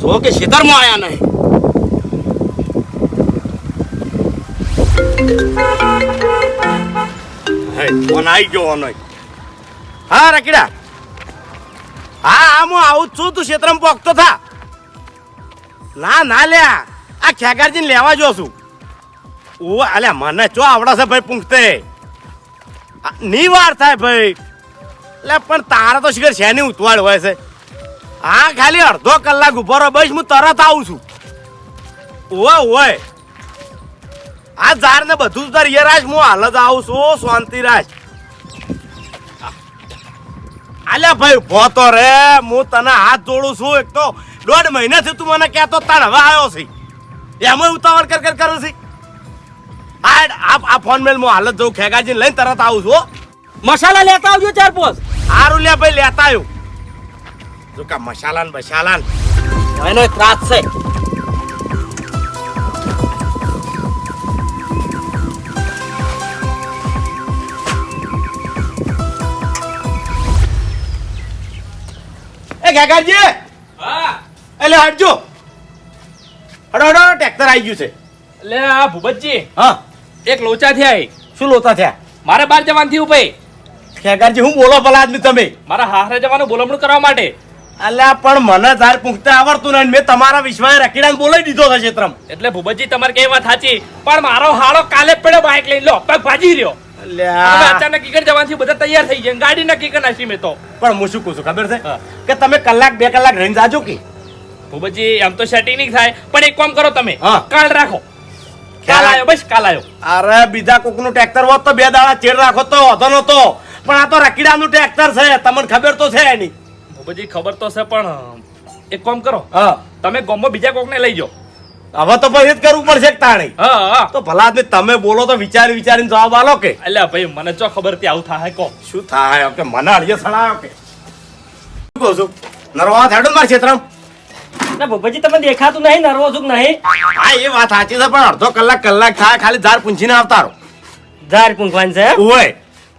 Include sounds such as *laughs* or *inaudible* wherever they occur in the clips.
જો કે ખેતરમાં આયા નહીં. ફોન ગયો ઓનો હા રકીડા હા હા હું આવું જ છું, તું ક્ષેત્રમાં પોખતો થા. ના ના, લ્યા. આ ખેગારજીને લેવા જો છું. ઓ અલ્યા મને ચો આવડા છે ભાઈ પૂંખતે? ની વાર થાય ભાઈ. એટલે પણ તારા તો શિખર શેની ઉતવાડ હોય છે? હા ખાલી અડધો કલાક ઊભો રહો બસ હું તરત આવું છું. ઓય ઓય આ ઝાડ ને બધું તાર યરાજ હું હાલ જ આવું છું શાંતિ રાજ. આલ્યા ભાઈ ઊભો તો રે હું તને હાથ જોડું છું એક તો દોઢ મહિનાથી તું મને કહેતો તાણ હવે આવ્યો છે. એમાં ઉતાવળ કર કર કરું છે. આ આ- આ ફોન મેલ હું હાલત જઉં ખેગાજી લઈને તરત આવું છું હો. મસાલા લેતા આવજો ચાર પોસ હારું લે ભાઈ લેતા આવ્યું. જો કા મસાલા ને બસાલા એનો ત્રાસ છે. એ ખેગાજી હા. એટલે હટજો. હડો હડો ટ્રેક્ટર આવી ગયું છે. એટલે આ ભૂપતજી. હા. એક લોચા થયા શું લોચા થયા? મારે બાર જવાનું થયું ભાઈ. ખેગાજી હું બોલો ભલા આદમી તમે. મારા હારે જવાનું બોલમણું કરવા માટે. અલ્યા પણ મને તાર પૂંખતા આવડતું નહીં. મેં તમારા વિશ્વાએ રકીડાને બોલાવી દીધો છે ક્ષેત્રમ. એટલે ભૂપતજી તમારે કઈ વાત સાચી? પણ મારો હાળો કાલે પડ્યો બાઇક લઈ લો પગ ભાજી રહ્યો. હવે અચાનક ઈકડ જવાથી બધા તૈયાર થઈ ગયા. ગાડી નક્કી કરી નાખી મેં તો. પણ હું શું કહું છું ખબર છે? કે તમે કલાક બે કલાક રહીને જાજો કે? ભૂપતજી એમ તો સેટિંગ નહીં થાય. પણ એક કામ કરો તમે. કાલ રાખો. કાલ ખ્યાલ આવ્યો બસ કાલ આવ્યો અરે બીજા કોકનું ટ્રેક્ટર હોત તો બે દાડા ચેડ રાખો તો વધો નતો પણ આ તો રકીડાનું ટ્રેક્ટર છે. તમને ખબર તો છે એની ભૂપતજી ખબર તો છે પણ એક કામ કરો. હા. તમે ગોમમાં બીજા કોકને લઈ જાઓ. હવે તો પછી જ કરવું પડશે તાણે. તો ભલા આદમી તમે બોલો તો વિચારી વિચારીને જવાબ આલો કે. અલ્યા ભાઈ મને ચો ખબર તે આવું થાય કો શું થાય? કે મને અડીએ સડાયો કે. શું કહું છું? નરવા થેડો માર ક્ષેત્રમ. ના ભૂપતજી તમે દેખાતું નહીં નરવો છું નહીં? હા એ વાત સાચી છે પણ અડધો કલાક કલાક થાય ખાલી ઝાર પૂંછીને આવતા રહો. ઝાર પૂંખવાનું છે ઓય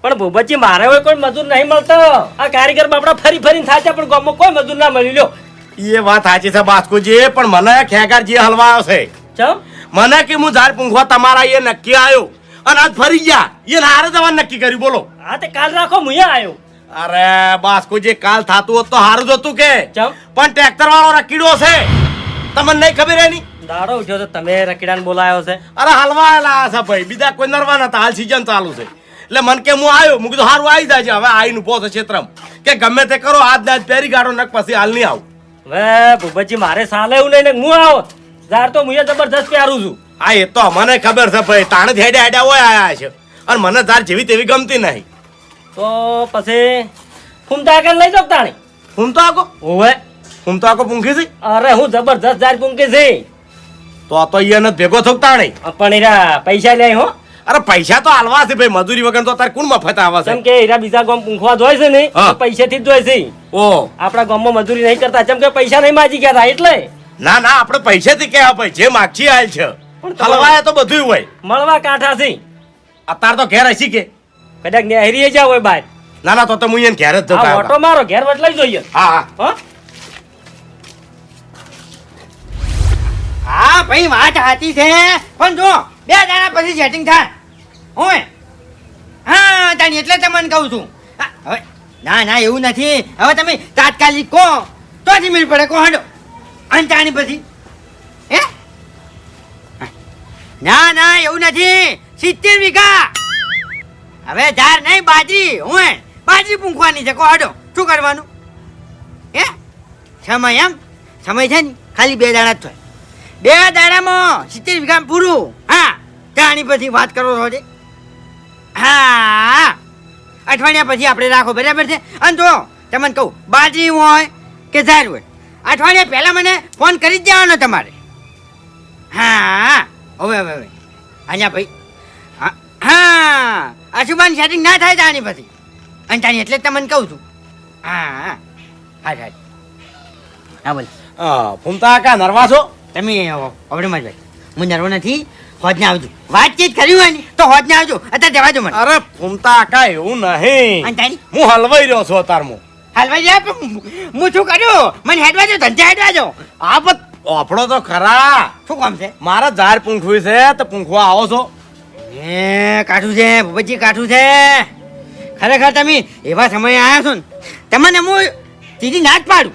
પણ ભૂપતજી મારે હવે કોઈ મજૂર નહીં મળતો. આ કારીગર બાપડા ફરી ફરીને થાય છે પણ ગામમાં કોઈ મજૂર ના મળી લ્યો. એ વાત સાચી છે બાસ્કુજી પણ મને ખેગારજી હલવાયો છે ચમ? મને કે હું ઝાડ પૂંખવા તમારા એ નક્કી આવ્યો અને આજ ફરી ગયા. એ હારે જવાનું નક્કી કર્યું બોલો. હા તે કાલ રાખો હું આવ્યો. અરે બાસ્કુજી કાલ થાતું હોત તો હારું જ હતું કે. ચમ? પણ ટ્રેક્ટર વાળો રકીડો છે. તમને નહીં ખબર એની? દાડો ઉઠ્યો તો તમે રકીડાને બોલાયો છે. અરે હલવાયેલા છે ભાઈ. બીજા કોઈ નરવા નતા. હાલ સીઝન ચાલુ છે. એટલે મન કે હું આવ્યો. મૂકી તો સારું આવી જાય છે હવે આવીને ઊભો છે ક્ષેત્રમ. કે ગમે તે કરો આજ દાજ પહેરી ગાડો નક પછી હાલ નહીં આવું. હવે ભૂપતજી મારે સાલે એવું નહીં ને હું આવો. ધાર તો હું જબરદસ્ત પ્યારું છું. હા એ તો મને ખબર છે ભાઈ. તાણે હેડે હેડ્યા હોય આયા છે. અને મને તાર જેવી તેવી ગમતી નહીં. તો પછી ફૂમતા આગળ લઈ જાવ તાણી. હું તો આકો હોવે હું તો આકો પૂંખી છે? અરે હું જબરદસ્ત જાર પૂંખી છે. તો તો અહીંયા ભેગો થક તાણી. પણ એરા પૈસા લે હો. અરે પૈસા તો હાલવા છે ભાઈ મજૂરી વગર તો તારે કોણ મફત આવે છે? કેમ કે એરા બીજા ગામ પૂંખવા ધોય છે ને પૈસા થી જ ધોય છે. ઓ. આપણા ગામમાં મજૂરી નહીં કરતા કેમ કે પૈસા નહીં માજી ગયા હતા એટલે. ના ના આપણે પૈસેથી કહેવા ભાઈ જે માગછી આલ છે. હલવાય તો બધું હોય. મળવા કાંઠા છે. અત્યારે તો ઘેર હસી કે. કદાચ નેહરીએ જાવ હોય બાર. ના ના તો તો હું એને ઘેર જ આ જતા ઓટો મારો ઘેર વટલાઈ જોઈએ. હા હા. હા? હા ભાઈ વાત સાચી છે. પણ જો બે દાડા પછી સેટિંગ થાય. ઓય. હા તાણી એટલે તમને કહું છું. હવે, ના ના, એવું નથી. હવે તમે તાત્કાલિક કહો. તો જ મેળ પડે, કહો હડો. અને તાણી પછી? હે? ના ના, એવું નથી. સિત્તેર વીઘા. હવે ધાર નહીં, બાજરી. હું બાજરી પૂંખવાની છે, કહો હડો. શું કરવાનું? હે? સમય એમ? સમય છે ને? ખાલી બે દાડા જ થાય. બે દાડામાં સિત્તેર વીઘા પૂરું. હા તાણી પછી વાત કરો છો હા, અઠવાડિયા પછી આપણે રાખો, બરાબર છે? અને જો, તમને કહું, બાજરી હોય કે ઝાર હોય, અઠવાડિયા પહેલાં મને ફોન કરી જ દેવાનો તમારે. હા, હવે હવે હવે. અહીંયા ભાઈ, હા અશુભાન સેટિંગ ના થાય તાણી પછી અને તાણી એટલે જ તમને કહું છું. હા હા હા હા. બોલ. ફૂમતા કા નરવા છો? તમે અવડેમાં ભાઈ હું નર્વ નથી હોજને આવજો. વાતચીત કરી હોય ને તો હોજને આવજો. અત્યારે જવા દો મને. અરે ફૂમતા આકા એવું નહીં. હું હલવાઈ રહ્યો છું અત્યારમાં હાલવા જાય હું શું કર્યું મને હેડવા દો ધંધા હેડવા દો. આ પણ આપણો તો ખરા. શું કામ છે? મારા ઝાર પૂંખવી છે તો પૂંખવા આવો છો. એ કાઠું છે ભૂપતજી કાઠું છે. ખરેખર તમે એવા સમયે આવ્યા છો ને તમને હું સીધી ના જ પાડું.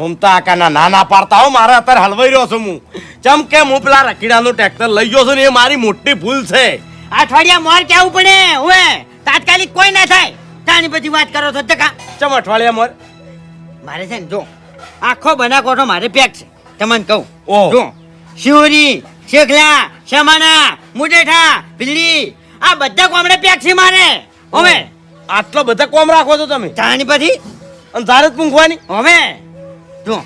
ઘૂમતા આકાના નાના પાડતા હો મારે અત્યારે હલવાઈ રહ્યો છું હું. ચમ કે હું પેલા રખીડાનું ટ્રેક્ટર લઈ ગયો છું ને એ મારી મોટી ભૂલ છે. અઠવાડિયા મોર કેવું પડે? હવે તાત્કાલિક કોઈ ના થાય. તાની પછી વાત કરો છો ટકા ચમ અઠવાડિયા મોર? મારે છે ને જો આખો બનાકોઠો મારે પેક છે. તમને કહું. ઓહ. જો શિવરી શેખલા શમાના મુડેઠા બિલ્લી આ બધા કોમડે પેક છે મારે. હવે. આટલો બધા કોમ રાખો છો તમે? તાની પછી અને તારે જ પૂંખવાની? હવે. જો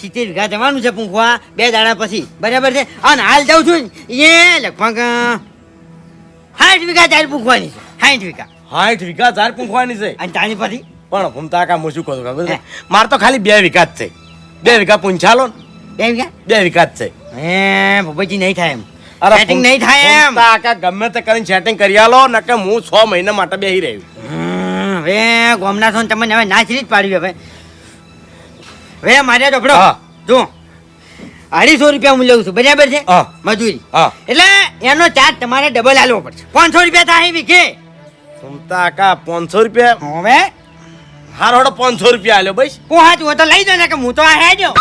સિત્તેર વીઘા જવાનું છે પૂંખવા બે દાડા પછી. બરાબર છે? અને હાલ જાઉં છું એ લગભગ સાઠ વીઘા ચાર પૂંખવાની છે. સાઠ વીઘા. સાઠ વીઘા ચાર પૂંખવાની છે? અને તાની પછી? પણ ઘૂમતા આકા હું શું કહું ખબર મારે તો ખાલી બે વીઘા જ છે. બે વીઘા પૂંછાલો બે વીઘા? બે વીઘા જ છે. હે ભૂપતજી નહીં થાય એમ. અરે સેટિંગ નહીં થાય એમ. આકા ગમે તે કરીને સેટિંગ કરી આલો નકે હું છ મહિના માટે બેહી રહ્યું. હવે ગોમના છો ને તમને હવે નાચરી જ પાડ્યું હવે. હવે મારે હા. જો. અઢીસો રૂપિયા હું લઉં છું. બરાબર છે? હા. મજૂરી. હા. એટલે એનો ચાર્જ તમારે ડબલ આલવો પડશે. પાંચસો રૂપિયા થાય વીઘે સુમતા કા પાંચસો રૂપિયા હવે? હારો હડો પાંચસો રૂપિયા આલ્યો બસ. પોહા હું તો લઈ ને કે હું તો આ જો.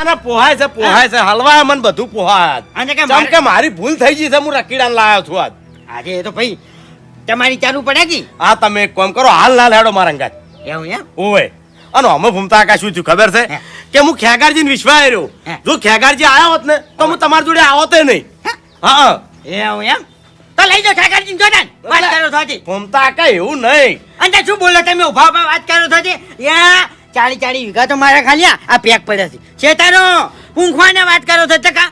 અને પોહાય છે પોહાય છે. હલવા મને બધું પોહાય અને કે ચમ કે મારી ભૂલ થઈ ગઈ છે હું રકીડા લાવ્યો છું આજ. આજે એ તો ભાઈ તમારી ચાલુ પડે કી? હા તમે એક કામ કરો હાલ લાલ હેડો મારા અંગાત. એવું એમ? ઓવે અને અમે ભૂમતા આકા શું થયું ખબર છે? કે હું ખેગારજીને વિશ્વાસ રહ્યો. જો ખેગારજી આવ્યા હોત ને તો હું તમારી જોડે આવો તો નહીં. હા? એવું એમ? તો લઈ જાઓ ઠાકરજી જો ને. વાત કરો હજી. ભૂમતા આકા એવું નહીં. અને શું બોલો તમે ઊભા ઊભા વાત કરો જી? યા ચાળી ચાળી વીઘા તો મારા ખાલી આ- પેક પડ્યા છે. શેતાનો ઊંઘવાને વાત કરો છો ટકા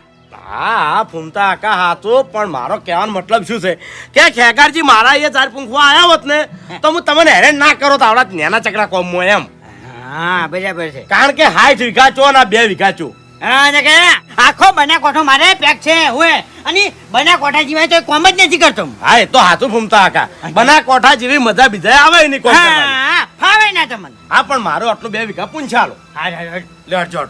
હા હા ફૂમતા આકા હાચો પણ મારો કહેવાનો મતલબ શું છે? કે ખેગારજી મારા એ ચાર પૂંખવા આવ્યા હોત ને તો હું તમને હેરાન ના કરો તો આવડા નેના ચકડા કોમ એમ. હા બરાબર છે. કારણ કે હાઈટ વીઘા ચો ના બે વીઘા ચો. કે આખો બના કોઠો મારે પેક છે હોય અને બના કોઠા જીવાય તો કોમ જ નથી કરતો હું. એ તો હાથું ફૂમતા આકા બના કોઠા જેવી મજા બીજા આવે નહીં કોમ ફાવે ના તમને. હા પણ મારો આટલું બે વીઘા પૂંછાલો. હા હા, હા. લેટ જોડ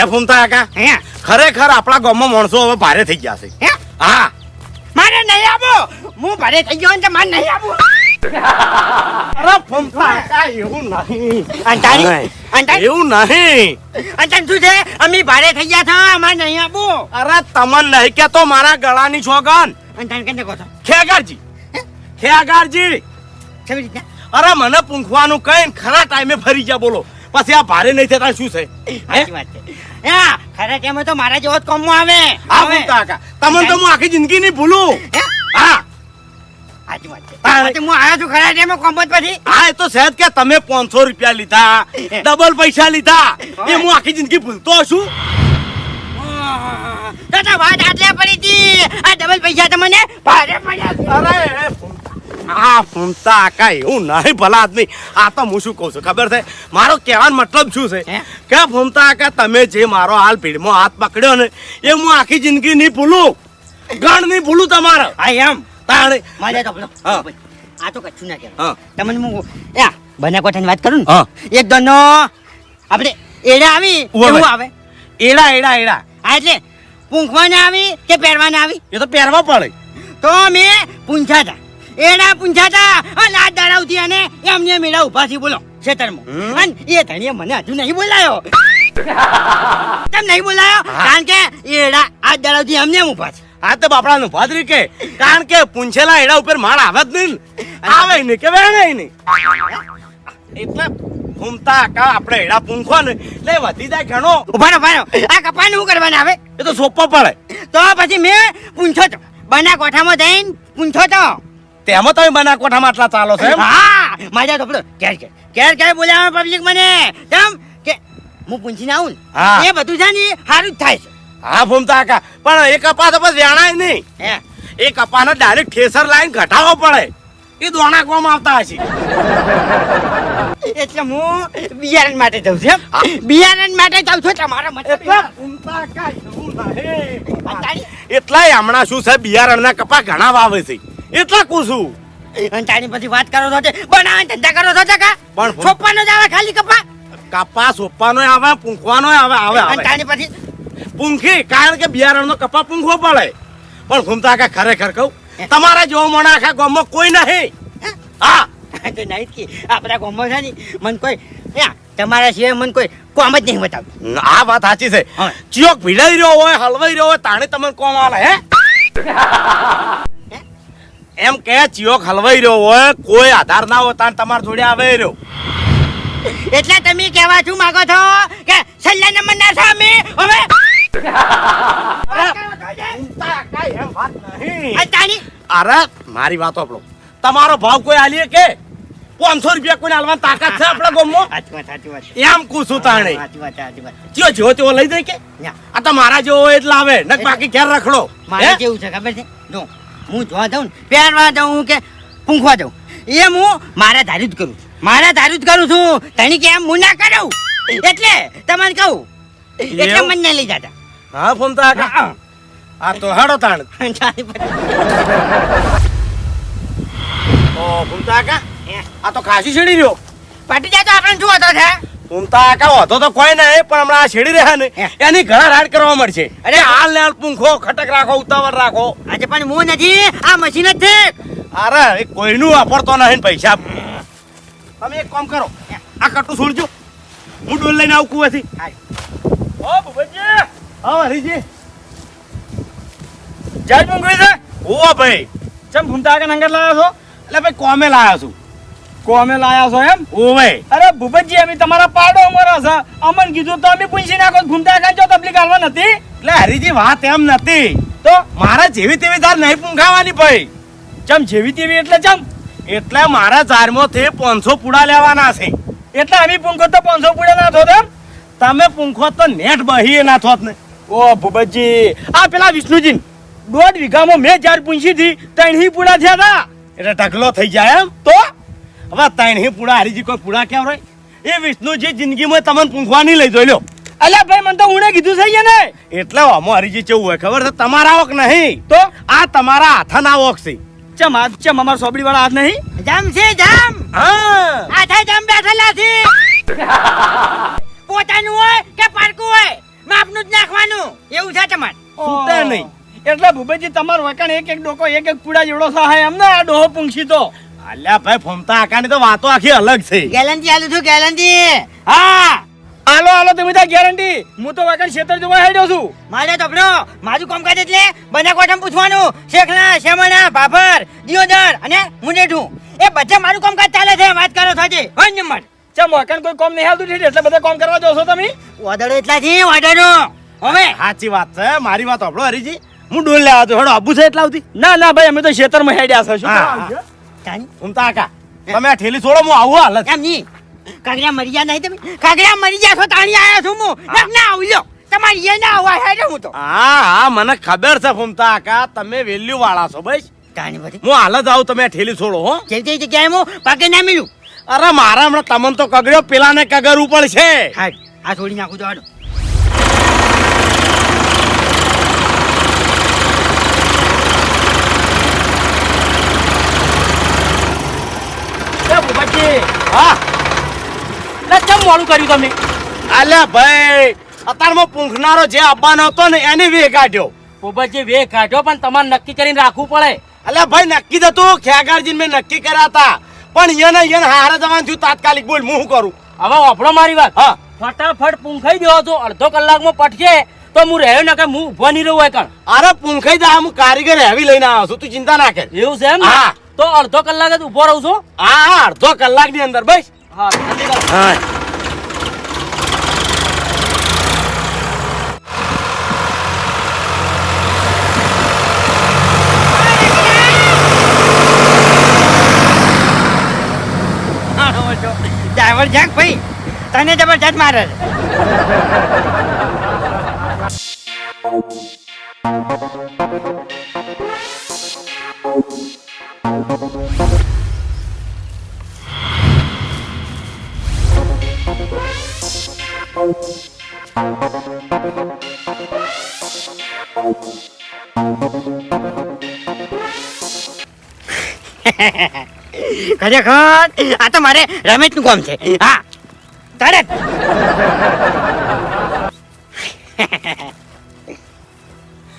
એ ફૂમતા હે? ખરેખર આપણા ગામમાં માણસો હવે ભારે થઈ ગયા છે. હે? હા. મારે નહીં આવો હું ભારે થઈ ગયો ને મારે નહીં આવું અરે ફૂમતા આકા એવું નહીં. અંતારી અંતારી એવું નહીં. અંતારી શું છે? અમે ભારે થઈ ગયા છો અમારે નહીં આવું અરે તમને નહીં કેતો મારા ગળાની છોગન. અંતારી કેને કહો છો? ખેગારજી ખેગારજી કેવી રીતના અરે મને પૂંખવાનું કઈ ખરા ટાઈમે ફરી ગયા બોલો. પછી આ ભારે નહીં થતા શું છે? વાત છે. હા ખરા કેમ તો મારા જેવો જ કોમ આવે. હા. ફૂમતા તમને તો હું આખી જિંદગી નહીં ભૂલું. હા? તમે પાંચસો રૂપિયા લીધા ડબલ પૈસા લીધા. એ હું આખી જિંદગી ભૂલતો છું. વાત આટલે પડી હતી. આ ડબલ પૈસા તમને ભારે પડ્યા. અરે આ ફૂમતા આકા એવું નહીં ભલા આદમી. આ તો હું શું કહું છું ખબર છે? મારો કહેવાનો મતલબ શું છે? કે ફૂમતા આકા તમે જે મારો હાલ ભીડમાં હાથ પકડ્યો ને એ હું આખી જિંદગી નહીં ભૂલું. ગણ નહીં ભૂલું તમારે. હા એમ? તાણે. મજા તો આ તો કચ્છું ના કહેવાય. તમને હું યા બના કોઠાની વાત કરું ને? એક દોનો આપણે એડા આવી એવું આવે. એડા એડા એડા. હા એટલે પૂંખવાને આવી કે પહેરવાને આવી? એ તો પહેરવા પડે. તો મેં પૂંછાતા એડા પૂંછાતા અને આ દાડાવથી અને એમને મેળા ઊભા થી બોલો ખેતરમાં. અને એ ધણીએ મને હજુ નહીં બોલાયો. *laughs* કેમ નહીં બોલાયો? કારણ કે એડા આ દાડાવથી એમને ઊભા છે. આ તો બાપડાનું ભાદરી કે. કારણ કે પૂંછેલા એડા ઉપર માળ આવે જ નહીં આવે નહીં કે વેણે નહીં એટલે ઘૂમતા કા આપણે એડા પૂંખો ને એટલે વધી જાય ઘણો. ઊભા ઊભા આ કપાને શું કરવાને આવે? એ તો સોપો પડે. તો પછી મેં પૂંછો તો બના કોઠામાં જઈને પૂંછો તો. તેમાં તમે બના કોઠામાં આટલા ચાલો છો હા માજા તો પેલો કેર કેર કેર બોલ્યા પબ્લિક મને. તેમ કે હું પૂંછીને આવું હા. એ બધું છે ને સારું જ થાય છે. હા ભૂમતા કાકા પણ એ કપા તો બસ વેણાય નહીં. હે? એ કપાને ડાયરેક્ટ ઠેસર લાઈન ઘટાડવો પડે. એ દોણાકવામાં આવતા હશે. એટલે હું બિયારણ માટે જાઉં છું? બિયારણ માટે જાઉં છું તમારા માટે એટલા હમણાં શું છે? બિયારણના કપા ઘણા વાવે છે. એટલા કુશું અને તારી પછી વાત કરો છો બનાવે ધંધા કરો છો કા? પણ છોપવાનો જ આવે ખાલી કપા કપા સોપવાનો આવે પૂંખવાનો આવે આવે અને તારી પછી? પૂંખી કારણ કે બિયારણનો કપા પૂંખવો પડે. પણ ઘૂમતા કા ખરેખર કહું તમારા જેવો મોણા આખા ગામમાં કોઈ નહીં. હા? તો નહીં કે. આપણા ગામમાં છે ને મને કોઈ તમારા સિવાય મને કોઈ કોમ જ નહીં બતાવતું. આ વાત સાચી છે. ચિયોક ભીડાઈ રહ્યો હોય હલવાઈ રહ્યો હોય તાણે તમને કોમ આલે હે? એમ કે ચિયોક હલવાઈ રહ્યો હોય કોઈ આધાર ના હોય તાર તમાર જોડે આવે રહ્યો. એટલે તમે કહેવા શું માંગો છો કે છેલ્લા નંબર ના સામે હવે અરે મારી વાત આપણો. તમારો ભાવ કોઈ આલીએ કે? પાંચસો રૂપિયા કોઈ હાલવાની તાકાત છે આપણા ગોમો એમ કુશું તાણે. ચિયો જેવો તેવો લઈ દે કે? આ તો મારા જેવો એટલે આવે નક બાકી ઘેર રખડો. મારે કેવું છે ખબર છે? જો હું જોવા જાઉં ને પહેરવા જાઉં કે પૂંખવા જાઉં? એમ હું મારા ધાર્યું જ કરું. મારા ધાર્યું જ કરું છું. તણી કે એમ હું ના કરું. એટલે તમને કહું એટલે? મને નહીં લઈ જતા. હા ફોન તો આ તો હાડો તાણ. ઓ ફોન તો આ તો ખાસી છેડી રહ્યો. પાટી જાય તો આપણે શું હતો છે? ફોમતા કાકા હોતો તો કોઈ નહીં પણ હમણાં આ છેડી રહ્યા ને એની ઘણા રાડ કરવા મળશે. અરે હાલ ને હાલ પૂંખો ખટક રાખો ઉતાવળ રાખો. આજે પણ હું નથી આ મશીન જ છે. અરે કોઈનું વાપરતો નહીં પૈસા. તમે એક કામ કરો આ કટુ છોડજો હું ડોલ લઈને આવું કુવેથી. ઓ ભૂપતજી. હા હરીજી. જય મુંગવી છે. ઓ ભાઈ ચમ ભૂમતા આગળ નંગર લાવ્યો છો? એટલે ભાઈ કોમે લાવ્યા છું? કોમે લાયા છો એમ? ઓ ભાઈ અરે ભૂપતજી અમે તમારા પાડો અમારા છે. અમન કીધું તો અમે પૂછી નાખો આગળ જો તબલીગ હાલવા નથી? એટલે હરીજી વાત એમ નથી. તો? મારા જેવી તેવી ધાર નહીં પૂંખાવાની ભાઈ. ચમ જેવી તેવી એટલે ચમ? એટલે મારા ચારમાંથી પાંચસો પૂડા લેવાના છે. એટલે અમે પૂંખો તો પાંચસો પૂડા ના થો એમ? તમે પૂંખો તો નેટ બહી ના થોત ને. ઓ ભૂપતજી આ પેલા વિષ્ણુજી દોઢ વીઘામાં મેં જ્યારે પૂંછી હતી ત્રણ હી પૂડા થયા હતા એટલે ઢગલો થઈ જાય એમ? તો? હવે ત્રણ પૂડા હરીજી કોઈ પૂડા કેમ હોય? એ વિષ્ણુજી જિંદગીમાં તમને પૂંખવા નહીં લઈ જોઈ લો. અલ્યા ભાઈ મને તો ઉણે કીધું છે ને. એટલે આમાં હરીજી કેવું હોય ખબર છે? તમારા ઓક નહીં. તો? આ તમારા હાથાના ઓક છે. ચમ આ ચમ અમાર સોબડી વાળા હાથ નહીં? જામ છે જામ. હા. આ જામ બેઠેલા છે. *laughs* પોતાનું હોય કે પારકું હોય? માપનું જ નાખવાનું. એવું છે તમાર. છૂટે નહીં? એટલે ભૂપેજી તમારું વખાણ એક એક ડોકો એક એક પૂડા જેવડો સહાય એમ ને? આ ડોહો પૂંછી તો અલ્યા ભાઈ ફોમતા આકાની તો વાતો આખી અલગ છે. ગેરંટી આલું છું ગેરંટી હા આલો આલો તમે ત્યાં ગેરંટી. હું તો વાકર ક્ષેત્ર જોવા હેડ્યો છું. મારે તો મારું કામકાજ એટલે બને કોઠમ પૂછવાનું. શેખના શેમણા ભાભર દિયોદર અને મુનેઠું. એ બધે મારું કામકાજ ચાલે છે વાત કરો થાજી હોય નંબર ચા મોકન કોઈ કોમ નહીં હાલતું ઠીક એટલે બધા કોમ કરવા જોશો તમે? ઓર્ડર એટલા છે ઓર્ડરો હવે. સાચી વાત છે મારી વાત સાંભળો હરીજી. હું ડોલ લેવા તો હેડો આબુ છે એટલા સુધી? ના ના ભાઈ અમે તો ખેતરમાં હેડ્યા છે શું? તાની તમે આ ઠેલી છોડો હું આવું હાલત એમ નહીં. કાગડા મરી ગયા નહીં તમે? કાગડા મરી ગયા છો તાણી આયા છું હું. ના આવજો તમારી એ ના આવવા હેડે હું તો. હા હા મને ખબર છે ફૂમતા આકા તમે વેલ્યુ વાળા છો ભાઈ તાણી બધી. હું હાલત આવું તમે ઠેલી છોડો હો. જેવી તેવી જગ્યાએ હું? પાકે ના મિલું. અરે મારા હમણાં તમને તો કગડ્યો પેલાને કગરવું પડશે. હા આ છોડી નાખું તો એ હા. લે ચમ મોડું કર્યું તમે? અલ્યા ભાઈ અત્યારમાં પૂંખનારો જે આવવાનો હતો ને એને વે કાઢ્યો ભૂપતજી વે કાઢ્યો પણ તમારે નક્કી કરીને રાખવું પડે. ભાઈ નક્કી તો ખેગારજી મેં નક્કી કર્યા હતા. પણ એને હારે જવાનું થયું તાત્કાલિક બોલ હું કરું? હવે વાપરો મારી વાત. હા. ફટાફટ પૂંખાઈ દેવો તો અડધો કલાકમાં પટકે તો હું રહ્યો ને કે હું ઊભો નહીં રહું હોય કણ. અરે પૂંખાઈ જા હું કારીગર હેવી લઈને આવ્યો છું તું ચિંતા ના કર. એવું છે એમ હા. તો અડધો કલાક જ ઊભો રહું છું. હા હા અડધો કલાકની અંદર બસ. હા હા. ડ્રાઈવર જાક ભાઈ. તને જબરજસ્ત મારે છે. *laughs* ખરેખર આ તો મારે રમેશનું કોમ છે. હા. તરત. *laughs*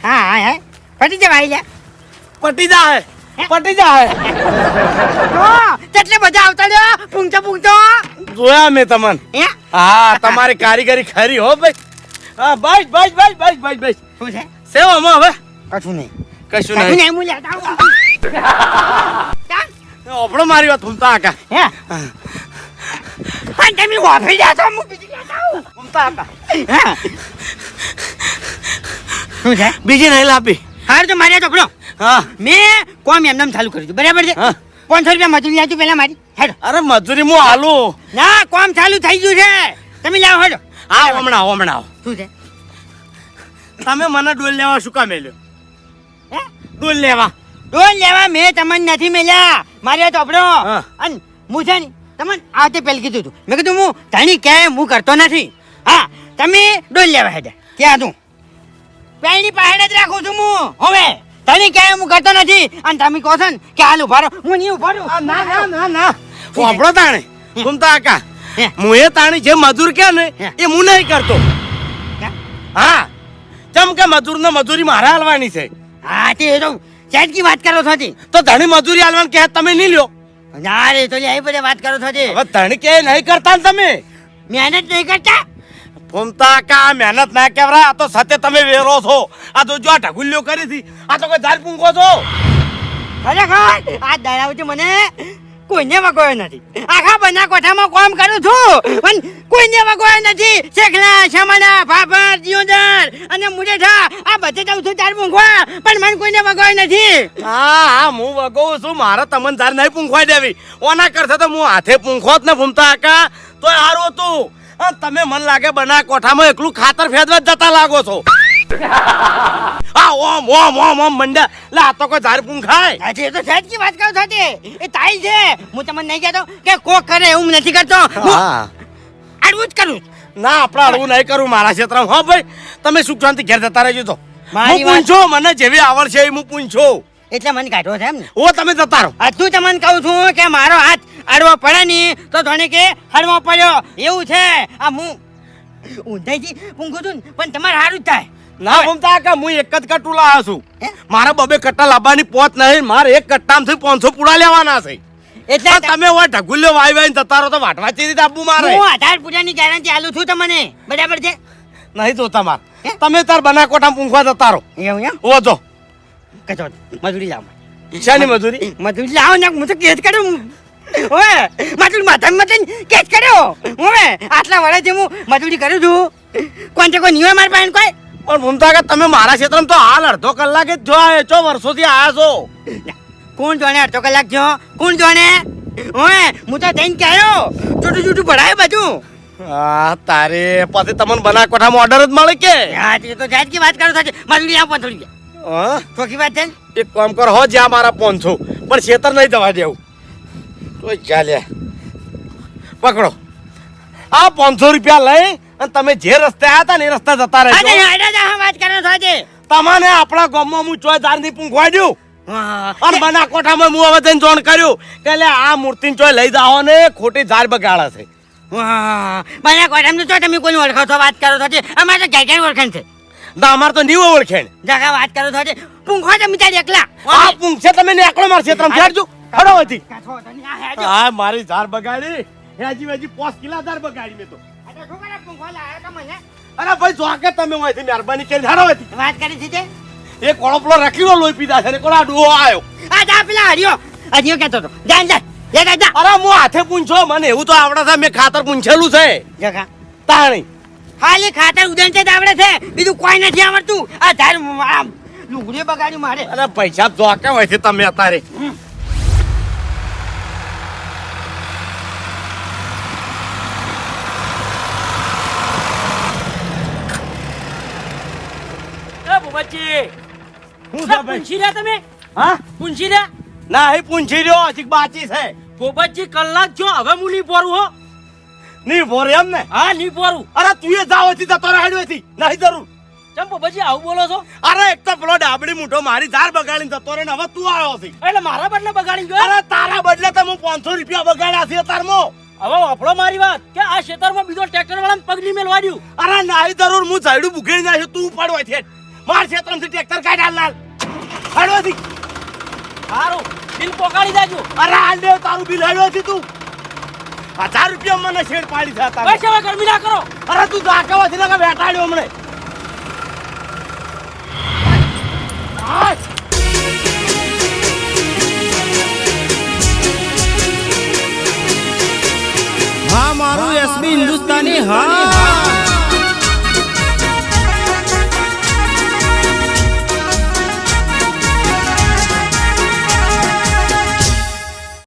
હા હા હા. પટી જવાય લે પટી જાય. પટી જાય. કેટલી મજા આવતા રહ્યો પૂંચો પૂંચો જોયા મેં તમને. હા? તમારી કારીગરી ખરી હો ભાઈ. હા બસ બસ બસ બસ બસ બસ શું છે? સેવામાં હવે? કશું નહીં. કશું નહીં. નહીં હું લેતા આવું. ઓપડો મારી વાત ઘૂમતા આકા. હે? પણ તમે ઓફિસ જાશો હું બીજી લેતા આવું. ઘૂમતા આકા. હે? શું છે? બીજી નહીં લાપી. હાર તો મારે ચોપડો હા. મેં કોમ એમ એમ ચાલુ કર્યું બરાબર છે. પાંચસો રૂપિયા મજૂરી આપજો પેલા મારી. હેડો. અરે મજૂરી હું હાલું? ના કોમ ચાલુ થઈ ગયું છે. તમે લાવો હેડો. આ હમણાં આવો, હમણાં આવો. શું છે? તમે મને ડોલ લેવા શું કામ મેલ્યો? હે? ડોલ લેવા. ડોલ લેવા મેં તમને નથી મેલ્યા. મારે ચોપડો હા. અને હું છે ને તમને આ તે પહેલું કીધું હતું. મેં કીધું હું ધણી ક્યાંય હું કરતો નથી. હા તમે ડોલ લેવા હેડે. ક્યાં તું પેણી પાસે જ રાખું છું હું. હવે તને ક્યાંય હું કરતો નથી અને તમે કહો છો ને કે હાલ ઊભા રહો. હું નહીં ઊભા રહું. ના ના ના ના. આપણો તાણે. ઘૂમતા આકા. હે. એ તાણી જે મજૂર કે ને એ હું નહીં કરતો. હા. ચમ કે મજૂર ને મજૂરી મારે હાલવાની છે. હા તે તો ચેટકી વાત કરો છો તો. ધણી મજૂરી હાલવાની કે તમે નહીં લ્યો. ના રે તો એ બધી વાત કરો છો હવે ધણી કે નહીં કરતા ને તમે. મહેનત નહીં કરતા? ઘૂમતા કા મહેનત ના કેવરા આ તો સતે તમે વેરો છો. આ તો જો આ ઢગુલ્યો કરી હતી આ તો કોઈ ધાર પૂંખો છો. ખરેખર આ દરાવથી મને કોઈને વગોયો નથી. આખા બના કોઠામાં કામ કરું છું પણ કોઈને વગોયો નથી. શેખલા શમણા ફાફર દિયોદર અને મુરેઠા આ બધે જાઉં છું ચાર પૂંખવા પણ મને કોઈને વગોયો નથી. હા હા હું વગોવું છું. મારે તમને તાર નહીં પૂંખવા દેવી. ઓના કરતા તો હું હાથે પૂંખો જ ને ભૂમતા આકા તો સારું હતું. તમે મન લાગે બના કોઠામાં એકલું ખાતર ફેદવા જતા લાગો છો. હા ઓમ ઓમ ઓમ ઓમ મંડા લા આ તો કોઈ ધાર પૂંખાય આજે તો સહેજની વાત કરો છો એ તાઈ છે. હું તમને નહીં કહેતો કે કોક કરે એવું નથી કરતો. હા આડવું જ કરું ના આપણે હળવું નહીં કરું મારા ક્ષેત્રમાં. હો ભાઈ તમે સુખ શાંતિ ઘેર જતા રહેજો તો. હું વાત- મને જેવી આવડશે એ હું પૂછો. એટલે મને કાઢો છે એમ ને? ઓ તમે જતા રહો. આ તું તમને કહું છું કે મારો હાથ અડવો પડે નહીં તો ધોની કે હળવો પડ્યો. એવું છે. આ હું ઊંધાઈથી ઊંઘું છું ને પણ તમારે સારું જ થાય. ના ભૂમતા કે હું એક જ કટું લાવ્યો છું? મારા બબે કટ્ટા લાવવાની પોત નહીં મારે એક કટ્ટામાંથી પાંચસો પૂડા લેવાના છે. એટલે તમે હોય ઢગુલ્યો વાઈ વાઈ જતા રહો તો વાટવા ચીરી આપવું મારે. હું આધાર પૂજાની ગેરંટી આલું છું તમને. બરાબર છે? નહીં તો તમાર. હે? તમે તાર બનાકોટા પૂંખવા જતા રહો એવું ઓ જો. કચો મજૂરી લાવ. શાની મજૂરી? મજૂરી લાવ ને હું તો કેસ કર્યો ઓએ મજૂરી માથા મતન કેસ કર્યો? ઓએ આટલા વર્ષથી હું મજૂરી કરું છું. કોણ છે કોઈ નિયમ મારા પાસે કોઈ? પણ મમતા કે તમે મારા ક્ષેત્રમાં તો હાલ અડધો કલાકે જ જો આયા છો વર્ષોથી આવ્યા છો. કોણ જોણે અડધો કલાક થયો કોણ જોણે? ઓએ હું તો થઈને કહેયો છૂટું છૂટું પડાય બધું. હા તારે પછી તમને બનાકોટામાં ઓર્ડર જ મળે કે? હા તે તો જાત કી વાત કરો છો મજૂરી આપો થોડી હા? ચોખી વાત છે એક કામ કરો હો જ્યાં મારા પોનસો પણ ખેતર નહીં જવા દેવું. તો ચાલે પકડો. આ પાંચસો રૂપિયા લઈ અને તમે જે રસ્તે આવ્યા હતા ને એ રસ્તે જતા રહેજો. તમને આપણા ગામમાં હું ચોય દારની પૂંખવા દઉં હા, અને બનાકોઠામાં હું હવે જઈને જોણ કર્યું કે લે આ મૂર્તિને ચોય લઈ જાઓ ને ખોટી ધાર બગાડે છે. કોઠામનું તો તમે કોઈ ઓળખો છો વાત કરો છો. અમારે તો ઘેર ઓળખાણ છે. ના અમારે તો નીવો ઓળખેણ. જગા વાત કરો છો. પૂંખો તમે તારી એકલા. આ પૂંખ છે તમે નેકળો માર ક્ષેત્રમાં. ફેરજો હેડો. હા મારી ધાર બગાડી. હેજી વેજી પોસ કિલા ધાર બગાડી મેં તો? અરે ભાઈ જો કે તમે હોયથી મહેરબાની કરી હારો હતી વાત કરી છે એ કોળો પેલો રખીલો લોહી પીધા છે ને કોળા ડુઓ આયો. આ જા પેલા હરિયો. હરિયો કેતો હતો. જા જા જા જા, જા. અરે હું હાથે પૂંછો મને એવું તો આવડે છે મેં ખાતર પૂંછેલું છે. જગા. તાણી. ખાલી ખાતર છે આવડે છે. બીજું કોઈ નથી આવડતું. આ ધાર આમ લુગડી બગાડ્યું મારે. અરે પૈસા જો કે હોય છે તમે અત્યારે છે હું અરે, પૂંછી રહ્યા તમે. હા? પૂંછી રહ્યા ના અહીં પૂંછી રહ્યો હજી બાચી છે. પોપટજી કલાક જો હવે હું નહીં પોરું હો. નહીં ભોરે એમ ને? હા નહીં પોરું અરે તું એ જાવ હતી જતો રહે હતી નહીં જરૂર. ચમ પોપટજી આવું બોલો છો? અરે એક તો પેલો ડાબડી મૂઠો મારી ધાર બગાડીને જતો રહે ને હવે તું આવ્યો છે એટલે મારા બદલે બગાડી ગયો? અરે તારા બદલે તો હું પાંચસો રૂપિયા બગાડ્યા છે તારમાં હવે વાપરો મારી વાત કે આ ખેતરમાં બીજો ટ્રેક્ટર વાળા પગલી મેલવા દ્યું અરે નાહી જરૂર હું ઝાડું બુકેડી નાખ્યું તું ઉપાડવા છે માર ક્ષેત્રમાંથી ટ્રેક્ટર કાઢ હાલ લાલ. હાડવાથી સારું બિલ પોકાડી જાજો અરે હાલ દેવ તારું બિલ હાડવાથી તું. હજાર રૂપિયા મને શેડ પાડી થયા તારે. બસ હવે ગરમી ના કરો. અરે તું જાકાવાથી લગા બેટાડ્યો હમણે. હા મારું એસબી હિન્દુસ્તાની હા.